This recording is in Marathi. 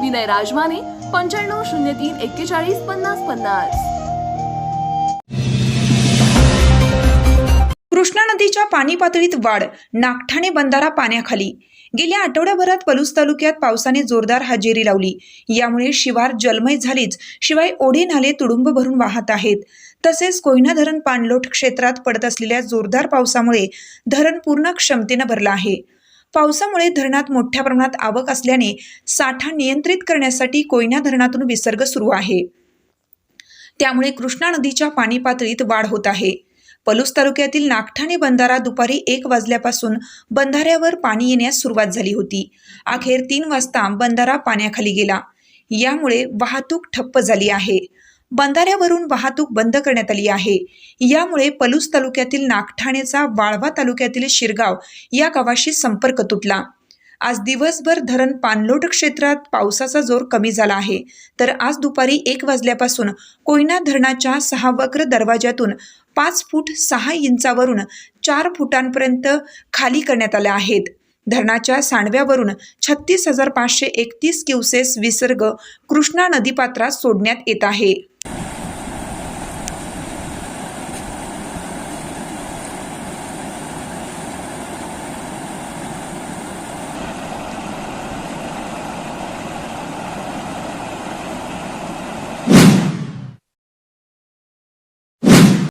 विनय राजमाने पंच्याण्णव शून्य तीन एक्केचाळीस पन्नास पन्नास. कृष्णा नदीच्या पाणी पातळीत वाढ नागठाणे बंधारा पाण्याखाली. गेल्या आठवड्याभरात पलूस तालुक्यात पावसाने जोरदार हजेरी लावली. यामुळे शिवार जलमय झालीच शिवाय ओढे नाले तुडुंब भरून वाहत आहेत. तसेच कोयना धरण पाणलोट क्षेत्रात पडत असलेल्या जोरदार पावसामुळे धरण पूर्ण क्षमतेनं भरलं आहे. पावसामुळे धरणात मोठ्या प्रमाणात आवक असल्याने साठा नियंत्रित करण्यासाठी कोयना धरणातून विसर्ग सुरू आहे. त्यामुळे कृष्णा नदीच्या पाणी पातळीत वाढ होत आहे. पलूस तालुक्यातील नागठाणे बंधारा दुपारी एक वाजल्यापासून बंधाऱ्यावर पाणी येण्यास सुरुवात झाली होती. अखेर तीन वाजता बंधारा पाण्याखाली गेला. यामुळे वाहतूक ठप्प झाली आहे. बंधाऱ्यावरून वाहतूक बंद करण्यात आली आहे. यामुळे पलूस तालुक्यातील नागठाणेचा वाळवा तालुक्यातील शिरगाव या गावाशी संपर्क तुटला. आज दिवसभर धरण पाणलोट क्षेत्रात पावसाचा जोर कमी झाला आहे. तर आज दुपारी एक वाजल्यापासून कोयना धरणाच्या सहा वक्र दरवाज्यातून पाच फूट सहा इंचावरून चार फुटांपर्यंत खाली करण्यात आल्या आहेत. धरणाच्या सांडव्यावरून छत्तीस हजार पाचशे एकतीस क्युसेस विसर्ग कृष्णा नदीपात्रात सोडण्यात येत आहे.